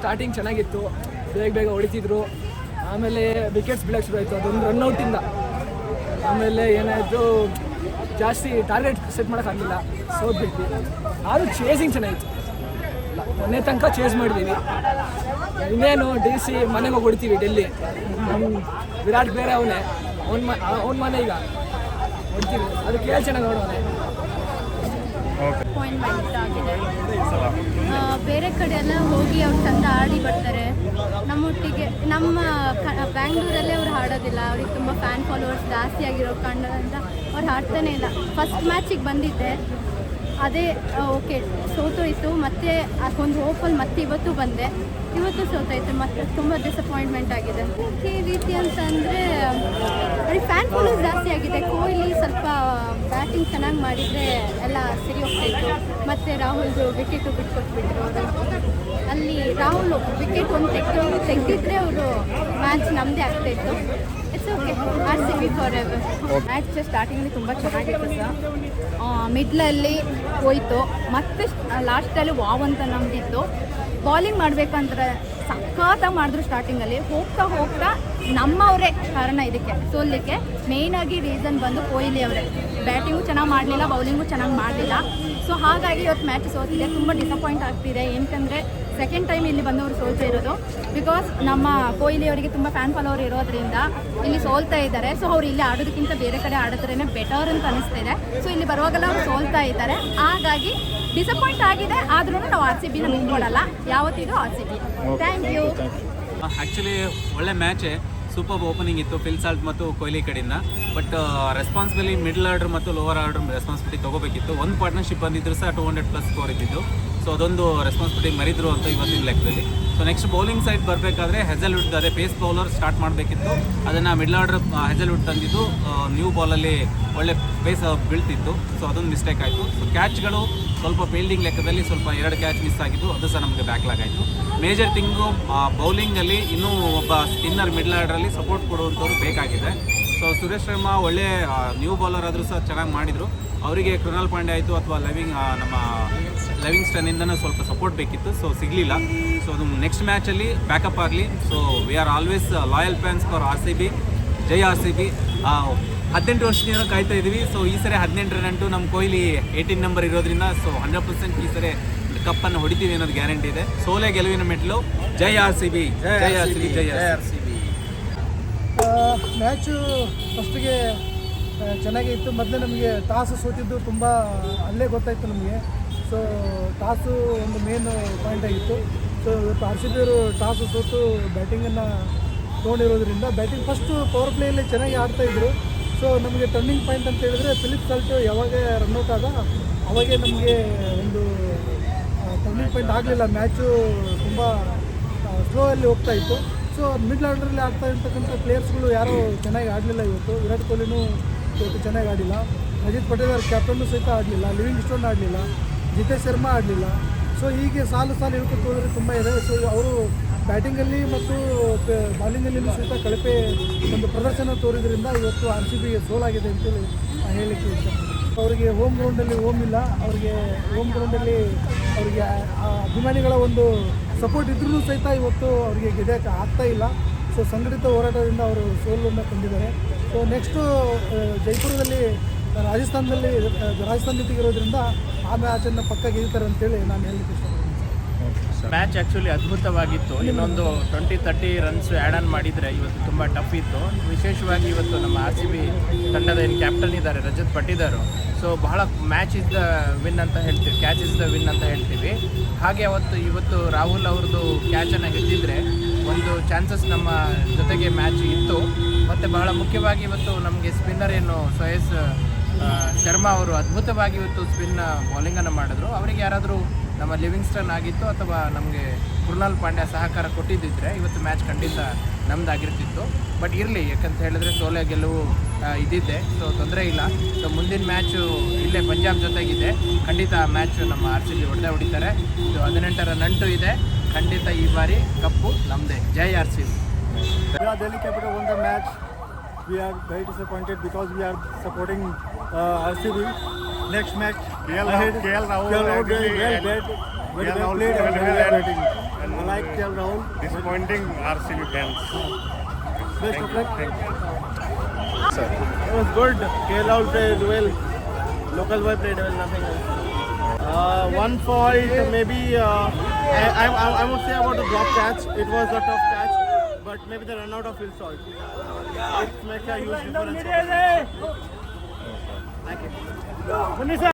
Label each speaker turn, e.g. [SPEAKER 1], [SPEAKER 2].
[SPEAKER 1] Starting ಚೆನ್ನಾಗಿತ್ತು. ಬೇಗ ಬೇಗ ಹೊಡಿತಿದ್ರು. ಆಮೇಲೆ ವಿಕೆಟ್ಸ್ ಬೀಳಕ್ಕೆ ಶುರು ಆಯಿತು ಅದೊಂದು ರನ್ಔಟಿಂದ ಆಮೇಲೆ ಏನಾಯಿತು? ಜಾಸ್ತಿ ಟಾರ್ಗೆಟ್ ಸೆಟ್ ಮಾಡೋಕ್ಕಾಗಲಿಲ್ಲ ಸೋತ್ಬಿಟ್ವಿ ಆದರೂ ಚೇಸಿಂಗ್ ಚೆನ್ನಾಗಿತ್ತು. ಕೊನೆ ತನಕ ಚೇಸ್ ಮಾಡಿದ್ದೀವಿ ಇನ್ನೇನು ಡಿ ಸಿ ಮನೆಗೆ ಹೋಗಿ ಹೊಡಿತೀವಿ ಡೆಲ್ಲಿ. ವಿರಾಟ್ ಬೇರೆ ಅವನೇ. ಅವ್ನ ಮ ಅವ್ನ ಮನೆ ಈಗ. ಹೊಡಿತೀವಿ. ಅದು ಕೇಳಿ ಚೆನ್ನಾಗಿ ನೋಡೋನೆ
[SPEAKER 2] ಅಪಾಯಿಂಟ್ಮೆಂಟ್ ಆಗಿದೆ. ಬೇರೆ ಕಡೆ ಎಲ್ಲ ಹೋಗಿ ಅವ್ರು ಚಂದ ಆಡಿ ಬರ್ತಾರೆ. ನಮ್ಮೊಟ್ಟಿಗೆ ನಮ್ಮ ಬ್ಯಾಂಗ್ಳೂರಲ್ಲೇ ಅವ್ರು ಹಾಡೋದಿಲ್ಲ. ಅವ್ರಿಗೆ ತುಂಬ ಫ್ಯಾನ್ ಫಾಲೋವರ್ಸ್ ಜಾಸ್ತಿ ಆಗಿರೋ ಕಾರಣದಿಂದ ಅವ್ರು ಹಾಡ್ತಾನೆ ಇಲ್ಲ. ಫಸ್ಟ್ ಮ್ಯಾಚಿಗೆ ಬಂದಿದ್ದೆ. ಅದೇ ಓಕೆ ಸೋತೋಯ್ತು. ಮತ್ತೆ ಒಂದು ಹೋಪಲ್ಲಿ ಮತ್ತೆ ಇವತ್ತು ಬಂದೆ. ಇವತ್ತು ಸೋತೋಯ್ತು. ಮತ್ತೆ ತುಂಬ ಡಿಸಪಾಯಿಂಟ್ಮೆಂಟ್ ಆಗಿದೆ. ಈ ರೀತಿ ಅಂತ ಅಂದರೆ ಅವ್ರಿಗೆ ಫ್ಯಾನ್ ಫಾಲೋ ಜಾಸ್ತಿ ಆಗಿದೆ. ಕೊಹ್ಲಿ ಸ್ವಲ್ಪ ಬ್ಯಾಟಿಂಗ್ ಚೆನ್ನಾಗಿ ಮಾಡಿದರೆ ಎಲ್ಲ ಸರಿ ಹೋಗ್ತಾಯಿತ್ತು ಮತ್ತು ರಾಹುಲ್ದು ವಿಕೆಟು ಬಿಟ್ಕೊಟ್ಬಿಟ್ರು ಅವರು ಅಲ್ಲಿ ರಾಹುಲ್ ವಿಕೆಟ್ ಒಂದು ತೆಗೆದು ತೆಗೆದಿದ್ರೆ ಅವರು ಮ್ಯಾಚ್ ನಮ್ಮದೇ ಆಗ್ತಾಯಿತ್ತು it's okay R C B forever
[SPEAKER 3] match ಸ್ಟಾರ್ಟಿಂಗಲ್ಲಿ ತುಂಬ ಚೆನ್ನಾಗಿತ್ತು ಸರ್ ಮಿಡ್ಲಲ್ಲಿ ಹೋಯ್ತು. ಮತ್ತೆ ಲಾಸ್ಟಲ್ಲಿ ವಾವ್ ಅಂತ ನಮ್ದಿತ್ತು. ಬಾಲಿಂಗ್ ಮಾಡಬೇಕಂದ್ರೆ ಸಖತ್ತಾಗಿ ಮಾಡಿದ್ರು ಸ್ಟಾರ್ಟಿಂಗಲ್ಲಿ ಹೋಗ್ತಾ ಹೋಗ್ತಾ ನಮ್ಮವರೇ ಕಾರಣ ಇದಕ್ಕೆ. ಸೋಲಿಕ್ಕೆ ಮೇಯ್ನಾಗಿ ರೀಸನ್ ಬಂದು ಕೊಹ್ಲಿ ಅವರೇ. ಬ್ಯಾಟಿಂಗು ಚೆನ್ನಾಗಿ ಮಾಡಲಿಲ್ಲ ಬೌಲಿಂಗು ಚೆನ್ನಾಗಿ ಮಾಡಲಿಲ್ಲ. ಸೊ ಹಾಗಾಗಿ ಇವತ್ತು ಮ್ಯಾಚ್ ಸೋತಿದೆ ತುಂಬ ಡಿಸಪಾಯಿಂಟ್ ಆಗ್ತಿದೆ. ಏನಕ್ಕಂದರೆ ಸೆಕೆಂಡ್ ಟೈಮ್ ಇಲ್ಲಿ ಬಂದವರು ಸೋಲ್ತಾ ಇರೋದು. ಬಿಕಾಸ್ ನಮ್ಮ ಕೊಹ್ಲಿ ಅವರಿಗೆ ತುಂಬ ಫ್ಯಾನ್ ಫಾಲೋವರ್ ಇರೋದ್ರಿಂದ ಇಲ್ಲಿ ಸೋಲ್ತಾ ಇದ್ದಾರೆ. ಸೊ ಅವ್ರು ಇಲ್ಲಿ ಆಡೋದಕ್ಕಿಂತ ಬೇರೆ ಕಡೆ ಆಡಿದ್ರೇ ಬೆಟರ್ ಅಂತ ಅನಿಸ್ತಾ ಇದೆ ಸೊ ಇಲ್ಲಿ ಬರುವಾಗಲ್ಲ ಅವ್ರು ಸೋಲ್ತಾ ಇದ್ದಾರೆ. ಹಾಗಾಗಿ ಡಿಸಪಾಯಿಂಟ್ ಆಗಿದೆ. ಆದ್ರೂ ನಾವು ಆರ್ ಸಿ ಬಿನ ಬಿಟ್ಕೊಡಲ್ಲ ಯಾವತ್ತಿಗೂ R C B thank you
[SPEAKER 4] actually ಒಳ್ಳೆ ಮ್ಯಾಚೇ ಸೂಪರ್ ಓಪನಿಂಗ್ ಇತ್ತು ಫಿಲ್ಸಾಲ್ಟ್ ಮತ್ತು ಕೊಹ್ಲಿ ಕಡೆಯಿಂದ. ಬಟ್ ರೆಸ್ಪಾನ್ಸಿಬಿಲಿ ಮಿಡ್ಲ್ ಆರ್ಡರ್ ಮತ್ತು ಲೋವರ್ ಆರ್ಡರ್ ರೆಸ್ಪಾನ್ಸಿಬಿಲಿಟಿ ತೊಗೋಬೇಕಿತ್ತು. ಒಂದು ಪಾರ್ಟ್ನರ್ಶಿಪ್ ಬಂದಿದ್ರು ಸಹ ಟೂ ಹಂಡ್ರೆಡ್ ಪ್ಲಸ್ ಸ್ಕೋರ್ ಇದ್ದಿದ್ದು. ಸೊ ಅದೊಂದು ರೆಸ್ಪಾನ್ಸಿಬಿಲಿಟಿ ಮರಿದ್ರು ಅಂತ ಇವತ್ತಿನ ಲೆಕ್ಕದಲ್ಲಿ. ಸೊ ನೆಕ್ಸ್ಟ್ ಬೌಲಿಂಗ್ ಸೈಡ್ ಬರಬೇಕಾದ್ರೆ ಹೆಜಲ್ವುಡ್ ಅದೇ ಪೇಸ್ ಬೌಲರ್ ಸ್ಟಾರ್ಟ್ ಮಾಡಬೇಕಿತ್ತು. ಅದನ್ನು ಮಿಡ್ಲ್ ಆರ್ಡರ್ ಹೆಜಲ್ವುಡ್ ತಂದಿದ್ದು ನ್ಯೂ ಬಾಲಲ್ಲಿ ಒಳ್ಳೆ ಪೇಸ್ ಬೀಳ್ತಿತ್ತು. ಸೊ ಅದೊಂದು ಮಿಸ್ಟೇಕ್ ಆಯಿತು. ಸೊ ಕ್ಯಾಚ್ಗಳು ಸ್ವಲ್ಪ ಫೀಲ್ಡಿಂಗ್ ಲೆಕ್ಕದಲ್ಲಿ ಸ್ವಲ್ಪ ಎರಡು ಕ್ಯಾಚ್ ಮಿಸ್ ಆಗಿದ್ದು, ಅದು ಸಹ ನಮಗೆ ಬ್ಯಾಕ್ಲಾಗ್ ಆಯಿತು. ಮೇಜರ್ ಥಿಂಗು ಬೌಲಿಂಗಲ್ಲಿ ಇನ್ನೂ ಒಬ್ಬ ಸ್ಪಿನ್ನರ್ ಮಿಡ್ಲ್ ಆರ್ಡ್ರಲ್ಲಿ ಸಪೋರ್ಟ್ ಕೊಡುವಂಥವ್ರು ಬೇಕಾಗಿದೆ. ಸೊ ಸುರೇಶ್ ಶರ್ಮಾ ಒಳ್ಳೆ ನ್ಯೂ ಬೌಲರ್ ಆದರೂ ಸಹ ಚೆನ್ನಾಗಿ ಮಾಡಿದರು. ಅವರಿಗೆ ಕೃಣಾಲ್ ಪಾಂಡೆ ಆಯಿತು ಅಥವಾ ಲೆವಿಂಗ್ ನಮ್ಮ ಲೆವಿಂಗ್ ಸ್ಟನ್ನಿಂದನೂ ಸ್ವಲ್ಪ ಸಪೋರ್ಟ್ ಬೇಕಿತ್ತು. ಸೊ ಸಿಗಲಿಲ್ಲ. ಸೊ ಅದು ನೆಕ್ಸ್ಟ್ ಮ್ಯಾಚಲ್ಲಿ ಬ್ಯಾಕಪ್ ಆಗಲಿ. So we are always loyal fans for R C B Jai R C B ಹದಿನೆಂಟು ವರ್ಷದಿಂದ ಕಾಯ್ತಾ ಇದ್ದೀವಿ ಸೊ ಈ ಸರಿ ಹದಿನೆಂಟು ರನ್ ನಮ್ಮ ಕೊಹ್ಲಿ ಏಯ್ಟೀನ್ ನಂಬರ್ ಇರೋದ್ರಿಂದ ಸೊ ಹಂಡ್ರೆಡ್ ಪರ್ಸೆಂಟ್ ಈ ಸರಿ ಕಪ್ಪನ್ನು ಹೊಡಿತೀವಿ ಅನ್ನೋದು ಗ್ಯಾರಂಟಿ ಇದೆ. ಸೋಲೆ ಗೆಲುವಿನ ಮೆಟ್ಲು ಜೈ ಆರ್ ಸಿ ಬಿ ಜೈ ಆರ್ ಸಿ ಬಿ ಜೈ ಆರ್ ಸಿ ಬಿ
[SPEAKER 5] ಮ್ಯಾಚು ಫಸ್ಟಿಗೆ ಚೆನ್ನಾಗೇ ಇತ್ತು. ಮೊದಲೇ ನಮಗೆ ಟಾಸು ಸೋತಿದ್ದು ತುಂಬ ಅಲ್ಲೇ ಗೊತ್ತಾಯಿತು ನಮಗೆ. ಸೊ ಟಾಸು ಒಂದು ಮೇನ್ ಪಾಯಿಂಟ್ ಆಗಿತ್ತು. ಸೊ ಇವತ್ತು ಆರ್ ಸಿ ಬಿ ಅವರು ಟಾಸು ಸೋತು ಬ್ಯಾಟಿಂಗನ್ನು ತೊಗೊಂಡಿರೋದ್ರಿಂದ ಬ್ಯಾಟಿಂಗ್ ಫಸ್ಟು ಪವರ್ ಪ್ಲೇಯಲ್ಲಿ ಚೆನ್ನಾಗಿ ಆಡ್ತಾಯಿದ್ರು ಸೊ ನಮಗೆ ಟರ್ನಿಂಗ್ ಪಾಯಿಂಟ್ ಅಂತ ಹೇಳಿದ್ರೆ ಫಿಲಿಪ್ ಸಾಲ್ಟು ಯಾವಾಗ ರನ್ಔಟ್ ಆದ, ಅವಾಗೇ ನಮಗೆ ಒಂದು ಟರ್ನಿಂಗ್ ಪಾಯಿಂಟ್ ಆಗಲಿಲ್ಲ. ಮ್ಯಾಚು ತುಂಬ ಸ್ಲೋ ಅಲ್ಲಿ ಹೋಗ್ತಾ ಇತ್ತು. ಸೊ ಮಿಡ್ಲ್ ಆರ್ಡ್ರಲ್ಲಿ ಆಡ್ತಾ ಇರ್ತಕ್ಕಂಥ ಪ್ಲೇಯರ್ಸ್ಗಳು ಯಾರೂ ಚೆನ್ನಾಗಿ ಆಡಲಿಲ್ಲ ಇವತ್ತು. ವಿರಾಟ್ ಕೊಹ್ಲಿನೂ ಇವತ್ತು ಚೆನ್ನಾಗಿ ಆಡಿಲ್ಲ. ಅಜಿತ್ ಪಟೇಲ್ ಅವ್ರ ಕ್ಯಾಪ್ಟನ್ನು ಸಹಿತ ಆಡಲಿಲ್ಲ. ಲಿವಿಂಗ್ ಸ್ಟೋನ್ ಆಡಲಿಲ್ಲ. ಜಿತೇಶ್ ಶರ್ಮಾ ಆಡಲಿಲ್ಲ. ಸೊ ಹೀಗೆ ಸಾಲು ಸಾಲು ಇವತ್ತು ಹೋದರೆ ತುಂಬ ಇದೆ. ಸೊ ಅವರು ಬ್ಯಾಟಿಂಗಲ್ಲಿ ಮತ್ತು ಬಾಲಿಂಗಲ್ಲಿ ಸಹಿತ ಕಳಪೆ ಒಂದು ಪ್ರದರ್ಶನ ತೋರಿದ್ರಿಂದ ಇವತ್ತು ಆರ್ ಸಿ ಬಿಗೆ ಸೋಲಾಗಿದೆ ಅಂತೇಳಿ ಹೇಳಲಿಕ್ಕೆ ಇಷ್ಟ ಅವರಿಗೆ ಹೋಮ್ ಗ್ರೌಂಡಲ್ಲಿ ಹೋಮ್ ಇಲ್ಲ. ಅವರಿಗೆ ಹೋಮ್ ಗ್ರೌಂಡಲ್ಲಿ ಅವರಿಗೆ ಅಭಿಮಾನಿಗಳ ಒಂದು ಸಪೋರ್ಟ್ ಇದ್ರೂ ಸಹಿತ ಇವತ್ತು ಅವರಿಗೆ ಗೆದ್ದಕ್ಕೆ ಆಗ್ತಾ ಇಲ್ಲ. ಸೊ ಸಂಘಟಿತ ಹೋರಾಟದಿಂದ ಅವರು ಸೋಲನ್ನು ಕಂಡಿದ್ದಾರೆ. ಸೊ ನೆಕ್ಸ್ಟು ಜೈಪುರದಲ್ಲಿ, ರಾಜಸ್ಥಾನದಲ್ಲಿ ರಾಜಸ್ಥಾನ ಜೊತೆಗೆ ಇರೋದ್ರಿಂದ ಆ ಮ್ಯಾಚನ್ನು ಪಕ್ಕ ಗೆಲ್ತಾರೆ ಅಂತೇಳಿ ನಾನು ಹೇಳಲಿಕ್ಕೆ ಇಷ್ಟಪಡ್ತೀನಿ.
[SPEAKER 6] ಮ್ಯಾಚ್ ಆ್ಯಕ್ಚುಲಿ ಅದ್ಭುತವಾಗಿತ್ತು. ಇನ್ನೊಂದು twenty thirty runs add on ಮಾಡಿದರೆ ಇವತ್ತು ತುಂಬ ಟಫ್ ಇತ್ತು. ವಿಶೇಷವಾಗಿ ಇವತ್ತು ನಮ್ಮ ಆರ್ ಸಿ ಬಿ ತಂಡದ ಏನು ಕ್ಯಾಪ್ಟನ್ ಇದ್ದಾರೆ, ರಜತ್ ಪಟ್ಟಿದಾರು ಸೊ ಬಹಳ ಮ್ಯಾಚ್ ಇಸ್ ದ ವಿನ್ ಅಂತ ಹೇಳ್ತೀವಿ ಕ್ಯಾಚ್ ಇಸ್ ದ ವಿನ್ ಅಂತ ಹೇಳ್ತೀವಿ. ಹಾಗೆ ಅವತ್ತು, ಇವತ್ತು ರಾಹುಲ್ ಅವ್ರದ್ದು ಕ್ಯಾಚನ್ನು ಗೆದ್ದಿದ್ರೆ ಒಂದು ಚಾನ್ಸಸ್ ನಮ್ಮ ಜೊತೆಗೆ ಮ್ಯಾಚ್ ಇತ್ತು. ಮತ್ತು ಬಹಳ ಮುಖ್ಯವಾಗಿ ಇವತ್ತು ನಮಗೆ ಸ್ಪಿನ್ನರ್ ಏನು ಸೊಯಸ್ ಶರ್ಮಾ ಅವರು ಅದ್ಭುತವಾಗಿ ಇವತ್ತು ಸ್ಪಿನ್ನ ಬೌಲಿಂಗನ್ನು ಮಾಡಿದ್ರು. ಅವರಿಗೆ ಯಾರಾದರೂ ನಮ್ಮ ಲಿವಿಂಗ್ಸ್ಟನ್ ಆಗಿತ್ತು ಅಥವಾ ನಮಗೆ ಕೃಣಾಲ್ ಪಾಂಡ್ಯ ಸಹಕಾರ ಕೊಟ್ಟಿದ್ದಿದ್ರೆ ಇವತ್ತು ಮ್ಯಾಚ್ ಖಂಡಿತ ನಮ್ದಾಗಿರ್ತಿತ್ತು. ಬಟ್ ಇರಲಿ ಯಾಕಂತ ಹೇಳಿದ್ರೆ ಸೋಲೆ ಗೆಲುವು ಇದಿದೆ. ಸೊ ತೊಂದರೆ ಇಲ್ಲ. ಸೊ ಮುಂದಿನ ಮ್ಯಾಚು ಇಲ್ಲೇ ಪಂಜಾಬ್ ಜೊತೆಗಿದೆ. ಖಂಡಿತ ಆ ಮ್ಯಾಚ್ ನಮ್ಮ ಆರ್ ಸಿ ಬಿ ಹೊಡೆದೇ ಹೊಡಿತಾರೆ. ಇದು ಹದಿನೆಂಟರ ನಂಟು ಇದೆ. ಖಂಡಿತ ಈ ಬಾರಿ ಕಪ್ಪು ನಮ್ಮದೇ ಜೈ R C B
[SPEAKER 5] Yeah, capital one match we We are very disappointed because we are uh, RCB. Next match,
[SPEAKER 7] KL
[SPEAKER 5] ahead.
[SPEAKER 7] KL Rahul
[SPEAKER 5] KL Rahul well bat, very well
[SPEAKER 7] Rahul
[SPEAKER 5] played and
[SPEAKER 7] very well
[SPEAKER 5] batting.
[SPEAKER 7] and
[SPEAKER 8] like KL Rahul.
[SPEAKER 7] Disappointing RCB fans.
[SPEAKER 8] Best of luck.
[SPEAKER 7] You.
[SPEAKER 8] It was good. KL Rahul played well. Local boy played well, nothing else. Uh, one fault, maybe uh, I, I, I- I would say about the drop catch. It was a tough catch, but maybe the run out of Phil Salt. It makes a huge difference. Thank you. No.